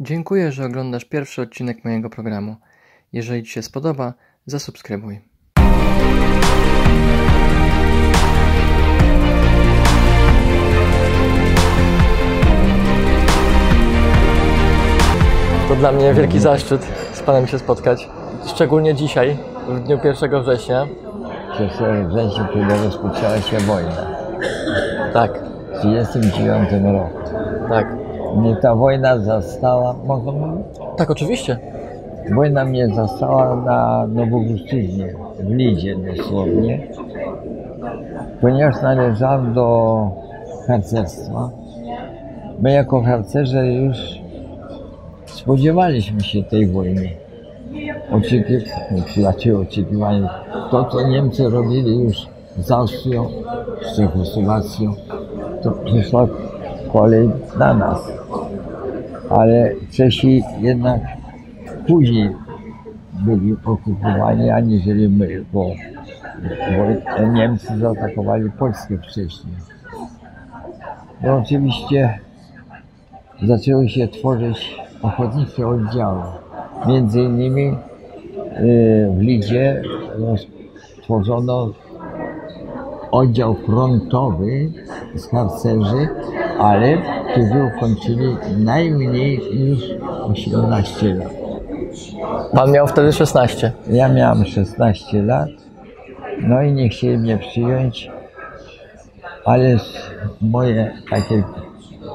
Dziękuję, że oglądasz pierwszy odcinek mojego programu. Jeżeli Ci się spodoba, zasubskrybuj. To dla mnie wielki zaszczyt z Panem się spotkać. Szczególnie dzisiaj, w dniu 1 września. 1 września, kiedy rozpoczęła się wojna. Tak, W 1939 roku. tak. Mnie ta wojna zastała, mówić? Tak, oczywiście. Wojna mnie zastała na Nowoguszczyźnie, w Lidzie dosłownie, ponieważ należałem do harcerstwa. My jako harcerze już spodziewaliśmy się tej wojny. Oczekiw... Znaczy oczekiwanie. To, co Niemcy robili już z Austrią, z Czechosłowacją, to przyszła kolej na nas. Ale Czesi jednak później byli okupowani, aniżeli my, bo, bo Niemcy zaatakowali Polskę wcześniej. No oczywiście zaczęły się tworzyć ochotnicze oddziały. Między innymi y, w Lidzie stworzono oddział frontowy z harcerzy, ale którzy ukończyli najmniej niż 18 lat. Pan miał wtedy 16. Ja miałem 16 lat, no i nie chcieli mnie przyjąć, ale moje takie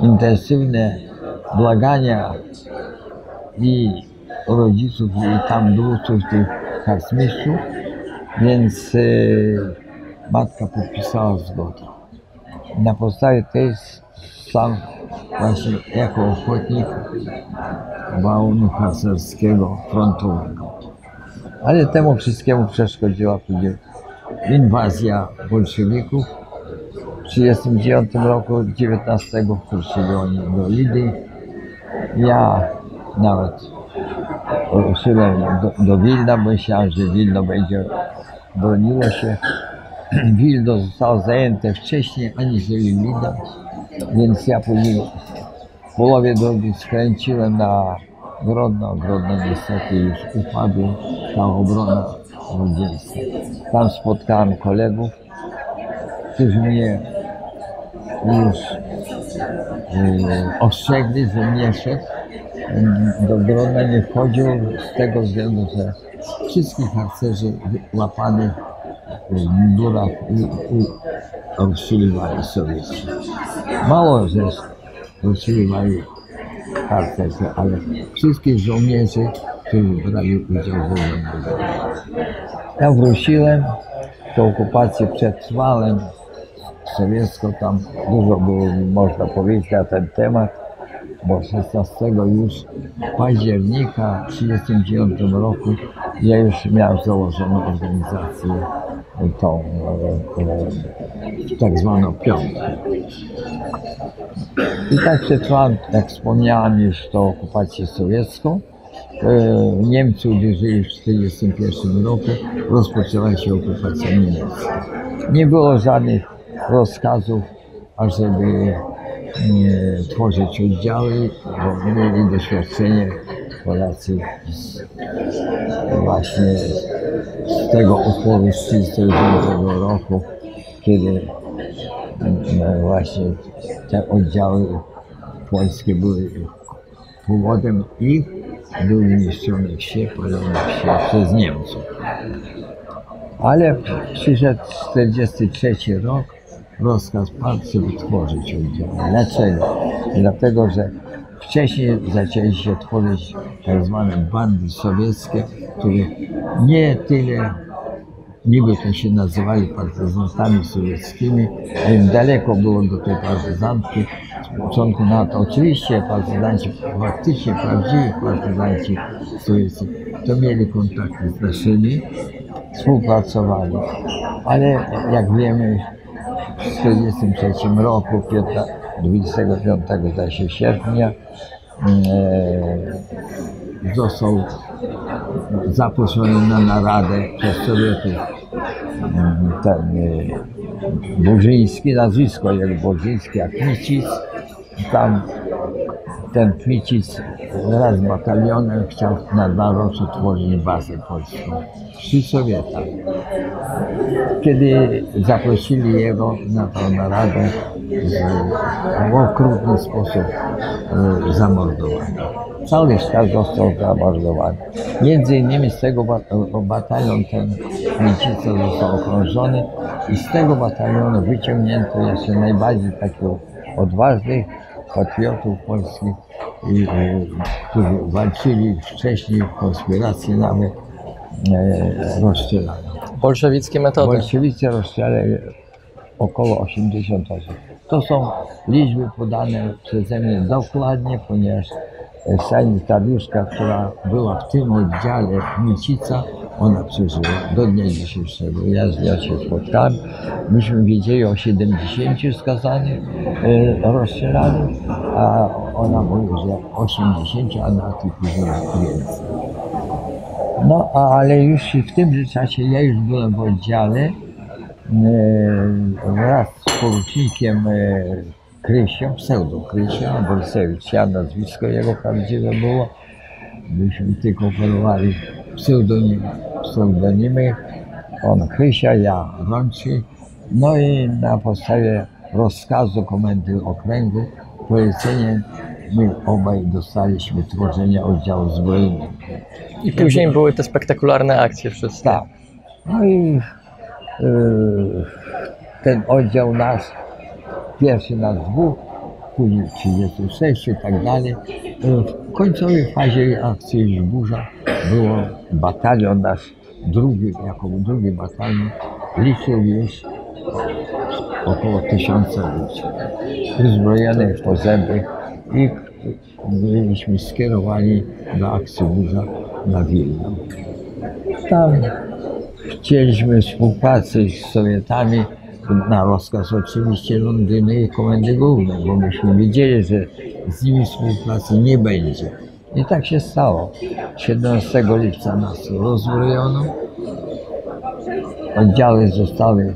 intensywne błagania i rodziców i tam dwóch tych harcmistrzów, więc y, matka podpisała zgodę. Na podstawie tej sam właśnie jako ochotnik bałonu harcerskiego frontowego. Ale temu wszystkiemu przeszkodziła później inwazja bolszewików. W 1939 roku, 19 wkroczyli oni do Lidy. Ja nawet ruszyłem do, do Wilna, bo myślałem, że Wilno będzie broniło się. Wilno zostało zajęte wcześniej aniżeli Lida, więc ja później w połowie drogi skręciłem na Grodno. Grodno niestety już upadło, ta obrona zwycięska. Tam spotkałem kolegów, którzy mnie już yy, ostrzegli, że nie szedł. Do Grodna nie wchodził z tego względu, że wszystkich harcerzy łapali mundurach i, i sowiecki. Mało, że rozstrzeliwali harcerze, ale wszystkich żołnierzy, którzy brali udział w wojnie. Ja wróciłem, tę okupację przetrwałem sowiecką, tam dużo było można powiedzieć na ten temat, bo 16 już października w 1939 roku ja już miałem założoną organizację tą e, tak zwaną piątkę. I tak przetrwałem, jak wspomniałem już, tą okupację sowiecką. E, Niemcy uderzyli w 1941 roku, rozpoczęła się okupacja niemiecka. Nie było żadnych rozkazów, ażeby tworzyć oddziały, bo mieli doświadczenie Polacy z, właśnie z tego oporu z 1939 roku, kiedy no, właśnie te oddziały polskie były powodem ich były niszczone wsie, palone wsie przez Niemców. Ale przyszedł 43 rok, rozkaz padł, żeby tworzyć oddziały. Dlaczego? Dlatego, że wcześniej zaczęli się tworzyć tak zwane bandy sowieckie, które nie tyle niby to się nazywali partyzantami sowieckimi, a im daleko było do tej partyzantki. Z początku na to oczywiście partyzanci, faktycznie prawdziwi partyzanci sowieccy, to mieli kontakty z naszymi, współpracowali. Ale jak wiemy, w 1943 roku, 15 25 zdaje się sierpnia, e, został zaproszony na naradę przez Sowietów ten e, Burzyński, nazwisko jego Burzyński, jak Nicic. Tam ten Kmicic wraz z batalionem chciał na dwa roki tworzyć bazę polską przy Sowietach. Kiedy zaprosili jego na tą naradę, w okrutny sposób e, zamordowany. Cały świat został zamordowany. Między innymi z tego o- batalion ten Kmicica został okrążony i z tego batalionu wyciągnięto jeszcze najbardziej takich odważnych patriotów polskich, i, e, którzy walczyli wcześniej w konspiracji nawet e, rozstrzelano. Bolszewickie metody. Bolszewicy rozstrzelali około 80 osób. To są liczby podane przeze mnie dokładnie, ponieważ sanitariuszka, która była w tym oddziale Micica, ona przeżyła do dnia dzisiejszego. Ja nią się spotkałem. Myśmy wiedzieli o 70 skazanych e, rozstrzelanych, a ona mówi, że 80, a na tych później więcej. No, ale już w tym czasie ja już byłem w oddziale e, wraz z porucznikiem e, Krysią, pseudo Krysią, Borysewicz, ja nazwisko jego prawdziwe było. Myśmy tylko operowali pseudonimy, pseudonimy. On Krysia, ja Rączy. No i na podstawie rozkazu komendy okręgu polecenie my obaj dostaliśmy tworzenia oddziału zbrojnego. I później były te spektakularne akcje wszystkie. Tak. No i y, ten oddział nasz, pierwszy nas dwóch, później 36 i tak dalej. Y, W końcowej fazie akcji Burza było batalion nasz, drugi, jako drugi batalion, liczył już około tysiąca ludzi, uzbrojonych po zęby i byliśmy skierowani do akcji Burza na Wilno. Tam chcieliśmy współpracy z Sowietami na rozkaz oczywiście Londynu i Komendy Głównej, bo myśmy wiedzieli, że z nimi współpracy nie będzie. I tak się stało. 17 lipca nas rozbrojono. Oddziały zostały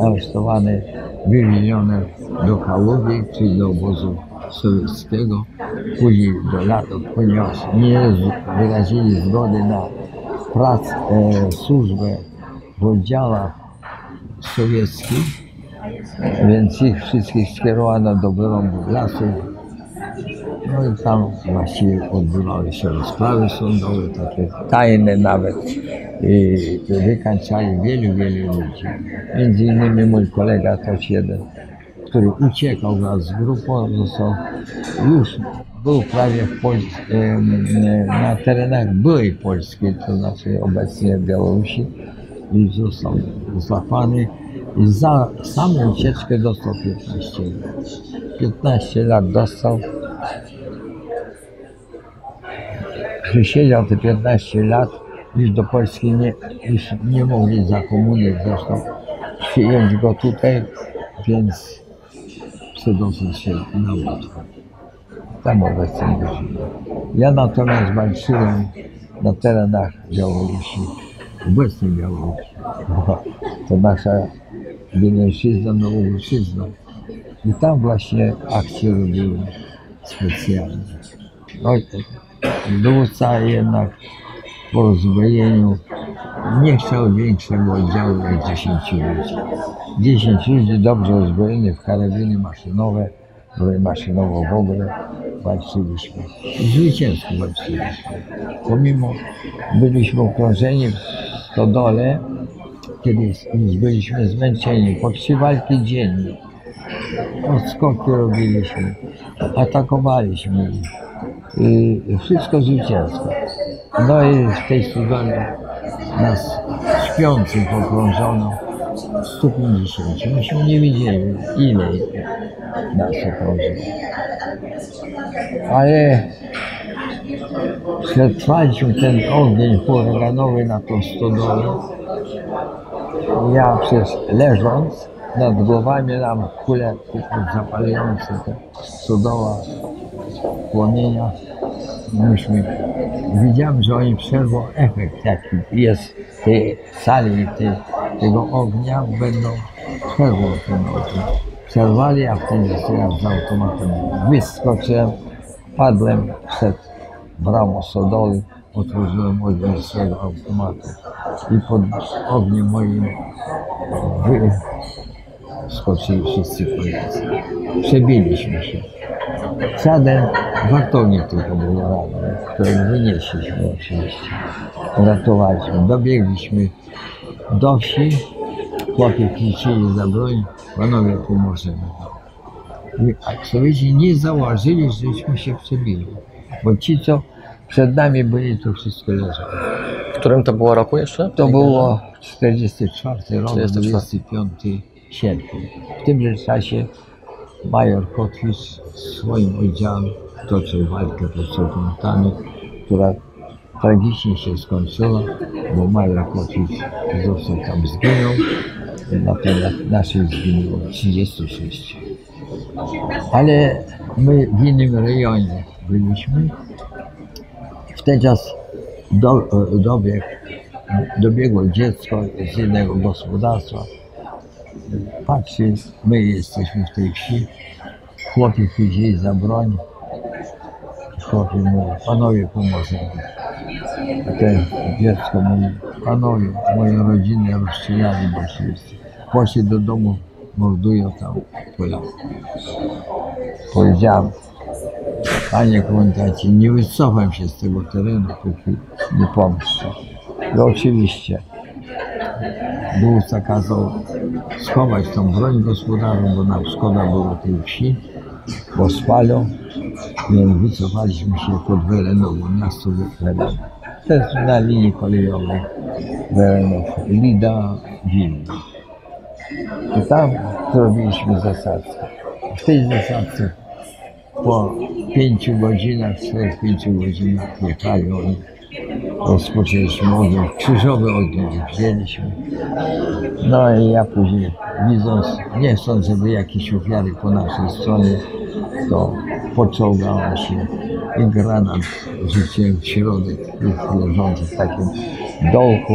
aresztowane, wywiezione do Kaługi, czyli do obozu sowieckiego, później do latu, ponieważ nie wyrazili zgody na pracę, e, służbę w oddziałach sowieckich, więc ich wszystkich skierowano do wyrąbów lasów. No i tam właściwie odbywały się rozprawy sądowe, takie tajne nawet. I wykańczali wielu, wielu ludzi. Między innymi mój kolega też jeden, który uciekał wraz z grupą, został już był prawie w na terenach byłej Polski, to znaczy obecnie Białorusi i został złapany za samą ucieczkę dostał 15 lat. 15 lat dostał. Przysiedział te 15 lat, już do Polski nie, już nie mogli za komuny zresztą przyjąć go tutaj, więc przedostał się na łatwo. Tam obecnie nie żyje. Ja natomiast walczyłem na terenach Białorusi, obecnej Białorusi. To nasza Wileńszczyzna, Nowogórszyzna. I tam właśnie akcje robiły specjalnie. No, dowódca jednak po rozbrojeniu nie chciał większego oddziału jak 10 ludzi. 10 ludzi dobrze uzbrojonych w karabiny maszynowe, broń maszynową w ogóle walczyliśmy. Zwycięsko walczyliśmy. Pomimo byliśmy okrążeni w stodole, kiedy już byliśmy zmęczeni, po trzy walki dziennie. Odskoki robiliśmy, atakowaliśmy. I wszystko zwycięsko. No i w tej stodole nas śpiących okrążono 150. Myśmy nie wiedzieli, ile nas okrążyło. Ale przetrwaliśmy ten ogień huraganowy na tą stodolę. Ja przez leżąc nad głowami nam kule zapalające te stodoła płomienia. Myśmy, widziałem, że oni przerwą efekt jaki jest w tej sali tej, tego ognia, będą przerwą ten ogień. Przerwali, a wtedy ja z automatem wyskoczyłem Padłem przed bramą stodoły, otworzyłem ogień swego automatu i pod ogniem moim wyskoczyli wszyscy Polacy. Przebiliśmy się. Żaden wartownik tylko był ranny, którego wynieśliśmy oczywiście. Uratowaliśmy. Dobiegliśmy do wsi, chłopi chwycili za broń, panowie pomożemy. I Sowieci nie założyli, żeśmy się przebili, bo ci, co przed nami byli, to wszystko leżało. W którym to było roku jeszcze? To było 44 rok, 44. 25 sierpnia. W tymże czasie major Kotwicz swoim oddziałem toczył walkę pod Sokołotami, która tragicznie się skończyła, bo major Kotwicz został tam zginął, natomiast naszych zginęło 36. Ale my w innym rejonie byliśmy. W ten czas do, dobiegł, dobiegło dziecko z jednego gospodarstwa. Patrzy, my jesteśmy w tej wsi. Chłopi chwycili za broń. Chłopi mówią, panowie pomożemy. A ten dziecko mówi, panowie, moją rodzinę rozstrzelali bolszewicy. Poszli do domu, mordują tam Polaków. Powiedziałem, panie komendancie, nie wycofam się z tego terenu, póki nie pomszczę. I oczywiście dowódca kazał schować tą broń gospodarną, bo nam szkoda było tej wsi, bo spalą, wycofaliśmy się pod Welenową, miasto Welenów. To jest na linii kolejowej Welenów, Lida, Wilno. I tam zrobiliśmy zasadzkę. W tej zasadzce po pięciu godzinach, czterech, pięciu godzinach jechali oni. Rozpoczęliśmy ogień, krzyżowy ogień wzięliśmy. No i ja później, widząc, nie chcąc, żeby jakieś ofiary po naszej stronie, to poczołgałem się i granat rzuciłem w środek ich leżący w takim dołku.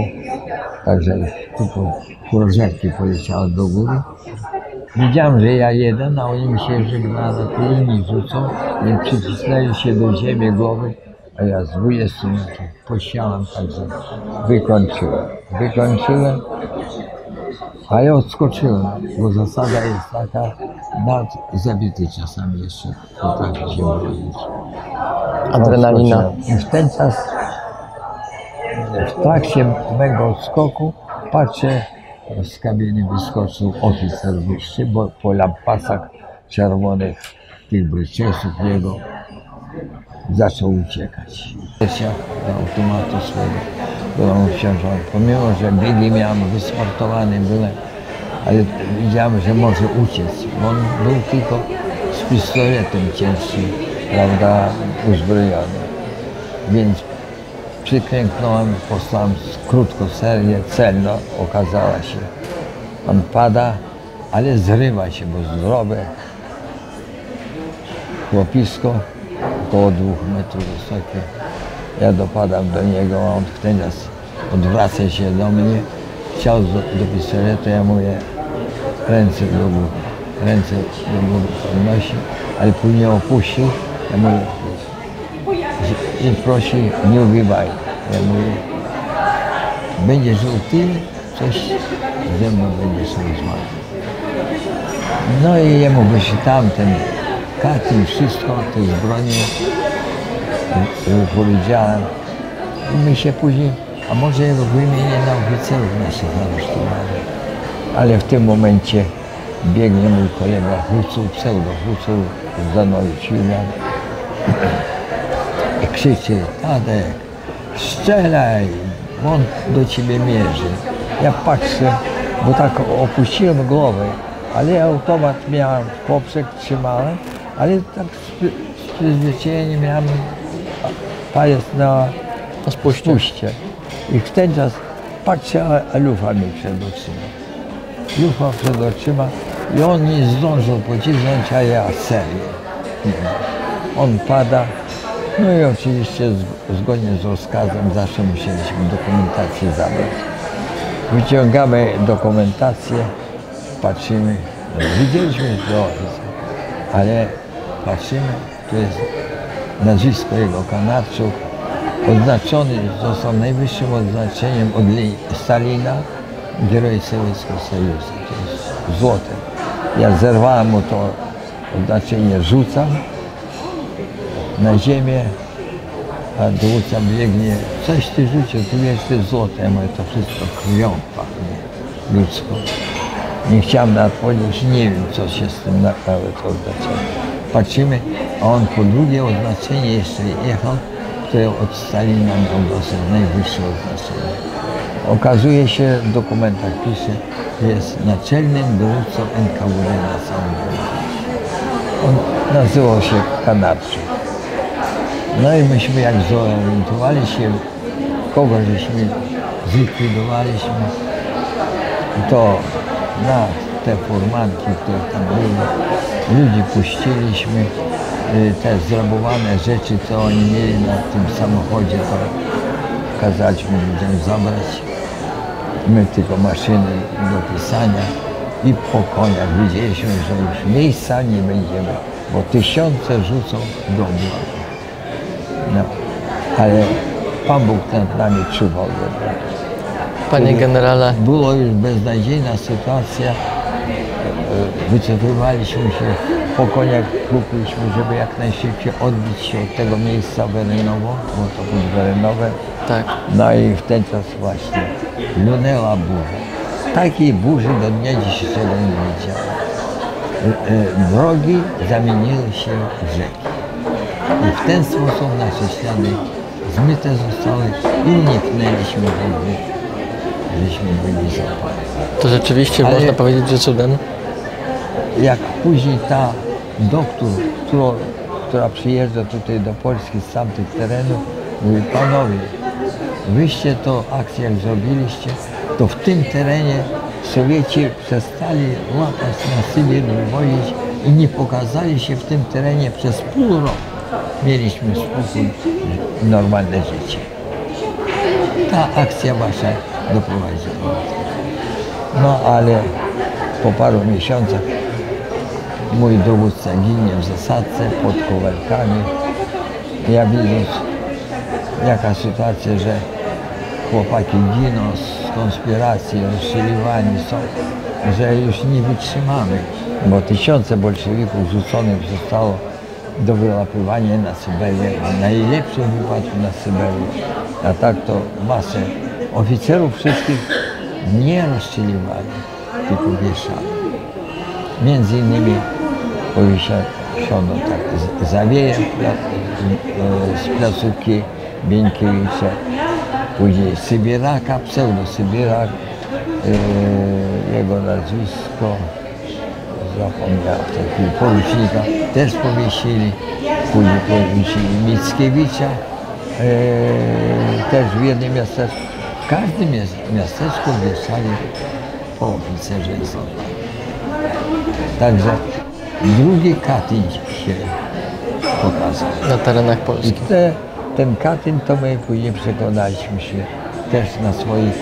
Także tylko prożekty poleciały do góry. Widziałem, że ja jeden, a oni myśleli, że granaty inni rzucą, więc przycisnęli się do ziemi głowy, a ja z 20 metrów posiałem, także wykończyłem. Wykończyłem, a ja odskoczyłem, bo zasada jest taka, nad zabity czasami jeszcze potrafi się bronić. Adrenalina. I w ten czas, w trakcie mego skoku, patrzę, z kabiny wyskoczył oficer wyższy, bo po lampasach czerwonych, tych bryczesów jego, zaczął uciekać. Do automatu swojego byłem obciążony. Pomimo, że biegi miałem wysmartowany byłem, ale widziałem, że może uciec. On był tylko z pistoletem ciężkim, prawda, uzbrojony. Więc przyklęknąłem, posłałem krótko serię, celno okazała się. On pada, ale zrywa się, bo zdrowe. Chłopisko, około dwóch metrów wysokie. Ja dopadam do niego, a on w ten czas odwraca się do mnie. Chciał do, pistoletu, ja mówię ręce do góry, ręce do góry podnosi, ale później opuścił. Ja mówię, i prosi, nie ubywaj. Ja mówię, będziesz żył ty, coś ze mną będziesz rozmawiał. No i jemu wyszedł tamten Katin, wszystko, te zbronie, powiedziałem. I my się później, a może jego wymienię na oficerów naszych aresztowali. Ale w tym momencie biegnie mój kolega Hucu, pseudo Hucu, Zanowic Julian i krzyczy, Tadek, strzelaj, on do ciebie mierzy. Ja patrzę, bo tak opuściłem głowę, ale automat miałem poprzek, trzymałem, ale tak z przyzwyczajenia miałem palec na To spuśćcie. puście. I w ten czas patrzę, a, a lufa mi przed oczyma. Lufa przed oczyma i on nie zdążył pocisnąć, a ja serię. On pada. No i oczywiście z- zgodnie z rozkazem zawsze musieliśmy dokumentację zabrać. Wyciągamy dokumentację, patrzymy, widzieliśmy, to ale patrzymy, tu jest nazwisko jego Kanarczuk. Odznaczony został najwyższym odznaczeniem od Li- Stalina, Geroj Sowieckiego Sojuszu. To jest złote. Ja zerwałem mu to odznaczenie, rzucam na ziemię, a dowódca biegnie, coś ty rzucił, tu wiesz, jest złote. Mówię, to wszystko krwią pachnie, ludzką. Nie chciałem na odpowiedzieć, nie wiem, co się z tym naprawdę to. Patrzymy, a on po drugie oznaczenie jeszcze jechał, które od Stalina miał dosyć najwyższe oznaczenie. Okazuje się, w dokumentach pisze, że jest naczelnym dowódcą NKWD na całym świecie. On nazywał się Kanarczyk. No i myśmy jak zorientowali się, kogo żeśmy zlikwidowaliśmy, to na te furmanki, które tam były, ludzi puściliśmy, y, te zrabowane rzeczy, co oni mieli na tym samochodzie, to kazaliśmy ludziom zabrać. My tylko maszyny do pisania i po koniach widzieliśmy, że już miejsca nie będziemy, bo tysiące rzucą do obłędu. No, ale Pan Bóg nad nami czuwał. Panie generale, Było już beznadziejna sytuacja. E, Wycofywaliśmy się, po koniach kupiliśmy, żeby jak najszybciej odbić się od tego miejsca Werenowo, bo to było Werenowe. tak. No i w ten czas właśnie lunęła burza. Takiej burzy do dnia dzisiejszego nie widziałem. E, e, Drogi zamieniły się w rzeki. I w ten sposób nasze ślady zmyte zostały i uniknęliśmy wody, żeśmy byli zapaleni. To rzeczywiście Ale- można powiedzieć, że cudem. Jak później ta doktor, którą, która przyjeżdża tutaj do Polski z tamtych terenów, mówi, panowie, wyście to akcję jak zrobiliście, to w tym terenie Sowieci przestali łapać na Sybir, wywozić i nie pokazali się w tym terenie przez pół roku. Mieliśmy spokój, normalne życie. Ta akcja wasza doprowadziła. No ale po paru miesiącach mój dowódca ginie w zasadce pod Kowalkami. Ja widząc jaka sytuacja, że chłopaki giną z konspiracji, rozstrzeliwani są, że już nie wytrzymamy, bo tysiące bolszewików rzuconych zostało do wyłapywania na Syberię, w najlepszym wypadku na Syberię, a tak to masę oficerów wszystkich nie rozstrzeliwali, tylko wieszali. Między innymi powieszono tak z- zawieje e, z placówki Bieńkiewicza, później Sybiraka, pseudo-Sybirak, e, jego nazwisko, zapomniałem w tej chwili, porucznika, też powiesili, później powiesili Mickiewicza, e, też w jednym miasteczku. W każdym miast- miasteczku wieszali po oficerze. Także drugi Katyn się pokazał. Na terenach I Polski. te, ten Katyn to my później przekonaliśmy się też na swoich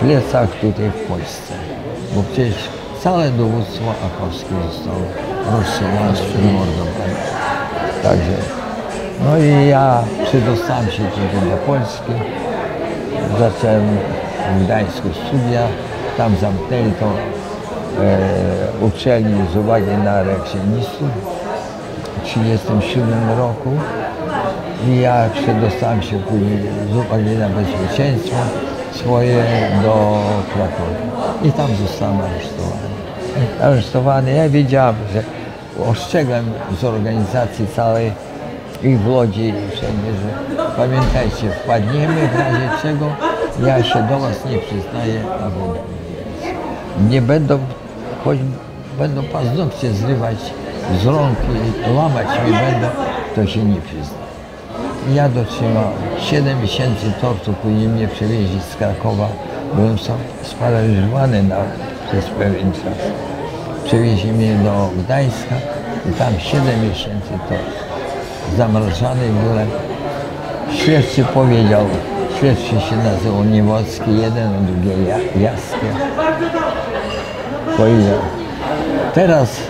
plecach tutaj w Polsce. Bo przecież całe dowództwo akowskie zostało rozstrzelane, wymordowane. Także, no i ja przedostałem się tutaj do Polski. Zacząłem w Gdańsku studia. Tam zamknęli to e, uczelnię z uwagi na reakcjonistów w 1937 roku. I ja przedostałem się później z uwagi na bezpieczeństwo swoje do Krakowa. I tam zostałem aresztowany. Aresztowany, ja wiedziałem, że ostrzegłem z organizacji całej i w Łodzi wszędzie, że pamiętajcie, wpadniemy w razie czego, ja się do was nie przyznaję, a wy nie będą, choć będą paznokcie zrywać z rąk i łamać mi będą, to się nie przyzna. Ja dotrzymałem 7 miesięcy tortu, później mnie przewieźli z Krakowa. Byłem sparaliżowany na, przez pewien czas. Przewieźli mnie do Gdańska i tam 7 miesięcy tortu. Zamrożony byłem. Śledczy powiedział, śledczy się nazywał Niewocki, jeden, drugi Ja- Jaskier. Powiedział, teraz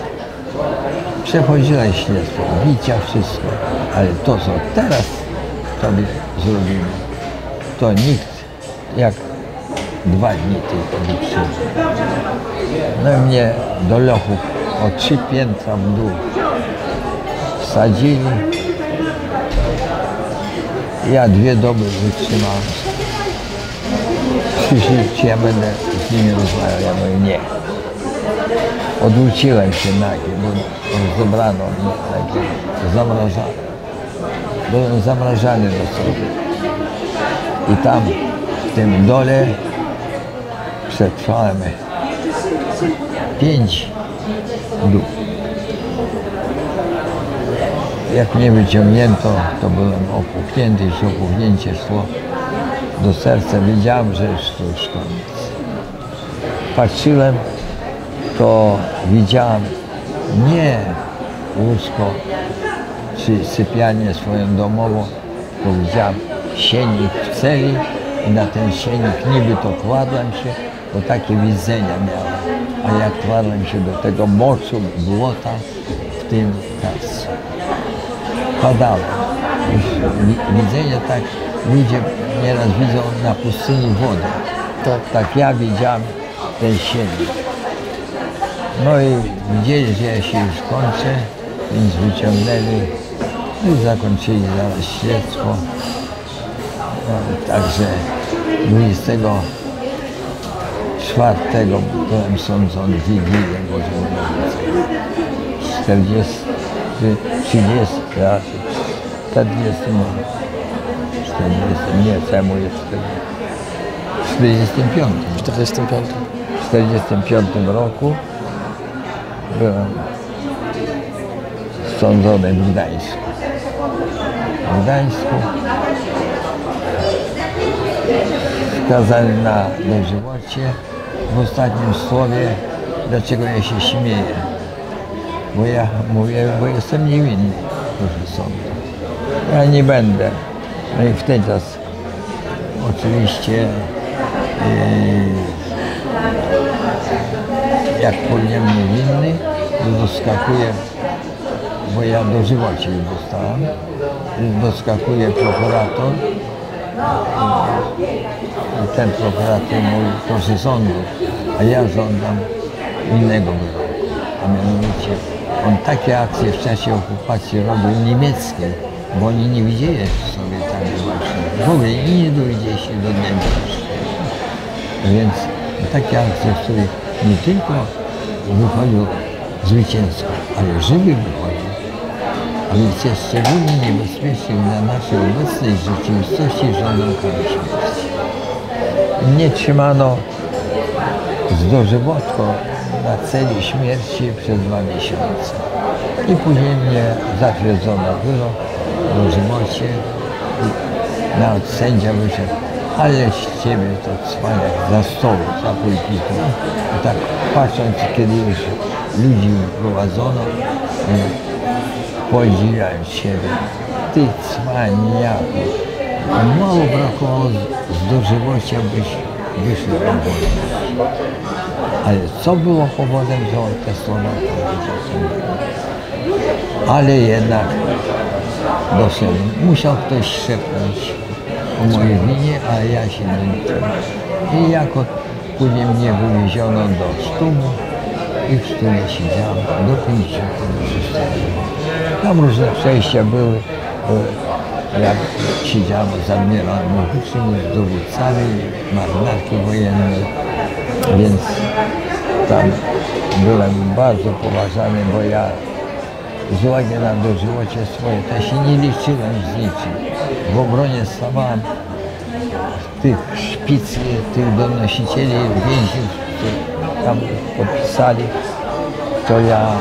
Przechodziłeś śledztwo, bicia, wszystko. Ale to, co teraz tobie zrobimy, to nikt jak dwa dni tylko przyjdzie. No i mnie do lochów o trzy piętra w dół wsadzili. Ja dwie doby wytrzymałem. Przyszli, czy ja będę z nimi rozmawiał. Ja mówię, nie. Odwróciłem się nagie, bo zebrano mnie takie zamrażane. Byłem zamrażany do sobie. I tam, w tym dole, przetrwałem pięć dób. Jak mnie wyciągnięto, to byłem opuchnięty, już opuchnięcie szło do serca. Wiedziałem, że już to już koniec. Patrzyłem, to widziałem nie łóżko czy sypialnię swoją domową, to widziałem sienik w celi i na ten sienik niby to kładłem się, to takie widzenia miałem. A jak kładłem się do tego moczu, błota, w tym tak padałem. Widzenie tak, ludzie nieraz widzą na pustyni wodę. Tak. Tak ja widziałem ten sienik. No i że ja się już kończę, więc wyciągnęli no i zakończyli zaraz śledztwo. No, także 24 byłem sądzony Wigilię Bożą Narodzenia. 40, 30, razy 40, no, 40, nie, czemu jest 40, 45. W 45. W 1945 roku byłem sądzony w Gdańsku. W Gdańsku skazany na dożywocie. W ostatnim słowie, dlaczego ja się śmieję. Bo ja mówię, bo jestem niewinny, proszę sądu. Ja nie będę. No i wtedy oczywiście yy, jak powiem niewinny, to doskakuje, bo ja dożywocie dostałem, doskakuje prokurator. Ten prokurator mówi, proszę sądu, a ja żądam innego wyroku, a mianowicie on takie akcje w czasie okupacji robił niemieckiej, bo oni nie widzieli sobie tak właśnie, w ogóle nie dowiedzieli się do dzisiejszego. Więc takie akcje, w których nie tylko wychodził zwycięsko, ale żywy wychodził. A więc jest szczególnie niebezpieczny dla naszej obecnej rzeczywistości kary śmierci. Mnie trzymano z dożywotką na celi śmierci przez dwa miesiące. I później mnie zatwierdzono wyrok dożywocie. Nawet sędzia wyszedł, ale z ciebie to cwaniak za stołu, za pulpitu. I tak patrząc, kiedy już ludzi prowadzono, podziwiałem siebie. Ty cwaniaku. Mało brakowało z- z dożywocia byś wyszedł na wolność. Ale co było powodem, że on testował. Ale jednak doszedłem. Musiał ktoś szepnąć o mojej winie, a ja się nie liczyłem. I jako później mnie wywieziono do sztumu i w sztumie siedziałem do 56 roku. Tam różne przejścia były. były. Ja siedziałem z admirałem Mochuczym, z dowódcami marynarki wojennej, więc tam byłem bardzo poważany, bo ja z uwagi na dożywocie swoje, się nie liczyłem z niczym. W obronie stawałem tych szpicy, tych donosicieli więźniów, którzy tam podpisali, to ja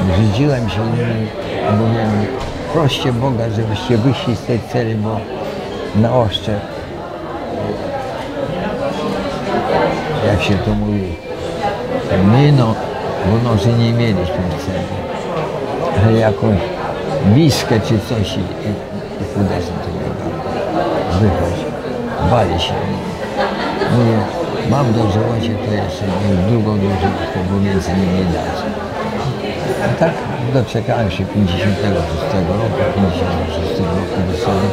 brzydziłem się nimi, mówiłem, proście Boga, żebyście wyszli z tej celi, bo na oszcze, jak się to mówi, my no, bo noży nie mieliśmy celi, ale jakąś miskę czy coś to nie było. Wychodź, bali się. Mówię, mam dożywocie, to jeszcze drugą dożywotkę, bo więcej mi nie dać. I tak doczekałem się 56 roku, 56 roku wyszedłem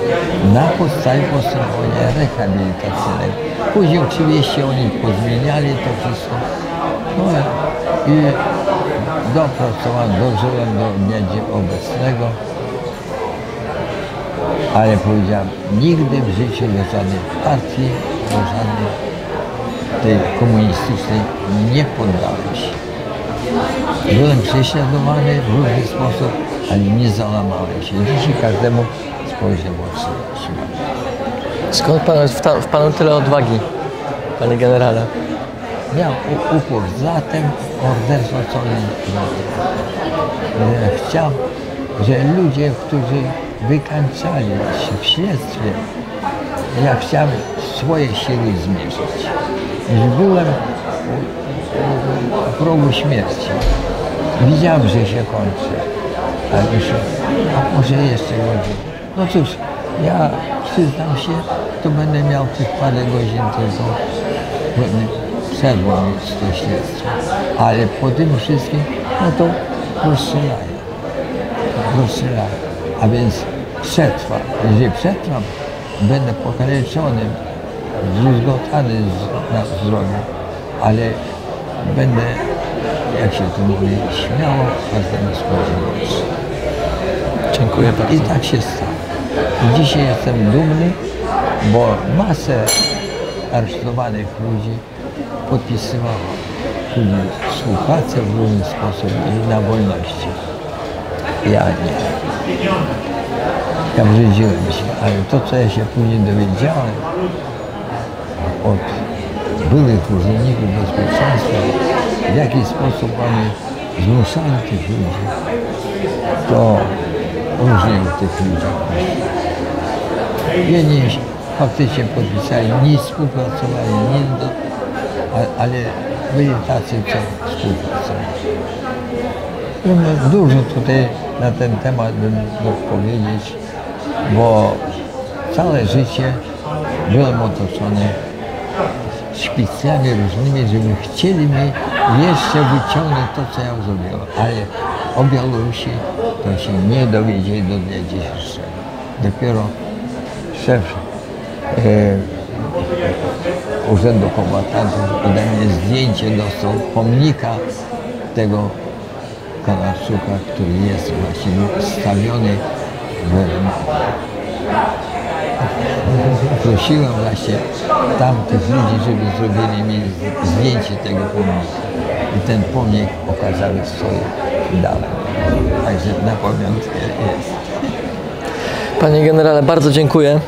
na podstawie postępowania rehabilitacyjnego. Później oczywiście oni pozmieniali to wszystko. No i dopracowałem, dożyłem do dnia obecnego. Ale powiedziałem, nigdy w życiu do żadnej partii, do żadnej tej komunistycznej nie poddałem się. Byłem prześladowany w różny sposób, ale nie załamałem się. Dzisiaj każdemu spojrzę w oczy. Skąd pan, w, ta, w panu tyle odwagi, panie generale? Miał upór, zatem morderstwo co e, Chciał, że ludzie, którzy wykańczali się w śledztwie, ja chciałem swoje siły zmierzyć. Już byłem u, progu śmierci. Widziałem, że się kończy. Ale myślę, a może jeszcze godzin. No cóż, ja przyznam się, to będę miał tych parę godzin tylko przerwą mieć to śledztwo. Ale po tym wszystkim, no to rozstrzelają. Rozstrzelają. A więc przetrwam. Jeżeli przetrwam, będę pokaleczonym, zdruzgotany z, na zdrowiu, ale będę, jak się to mówi, śmiało każdemu oczy. Dziękuję bardzo. I tak się stało. I dzisiaj jestem dumny, bo masę aresztowanych ludzi podpisywało później współpracę w różny sposób i na wolności. Ja nie. Ja brzydziłem się, ale to, co ja się później dowiedziałem od byłych urzędników bezpieczeństwa, w jaki sposób oni zmuszali tych ludzi, to różnie u tych ludzi. Jedni faktycznie podpisali, nie współpracowali, nie do, ale byli tacy, co współpracowali. No, Dużo tutaj na ten temat bym mógł powiedzieć, bo całe życie byłem otoczony szpiclami różnymi, żeby chcieli mi jeszcze wyciągnąć to, co ja zrobiłem. Ale o Białorusi to się nie dowiedzieli do dnia dzisiejszego. Dopiero szef e, Urzędu Kombatantów ode mnie zdjęcie dostał pomnika tego Kalarczuka, który jest właśnie stawiony prosiłem właśnie tamtych ludzi, żeby zrobili mi zdjęcie tego pomnika. I ten pomnik okazały stoi dalej. Także na pamiątkę jest. Panie generale, bardzo dziękuję.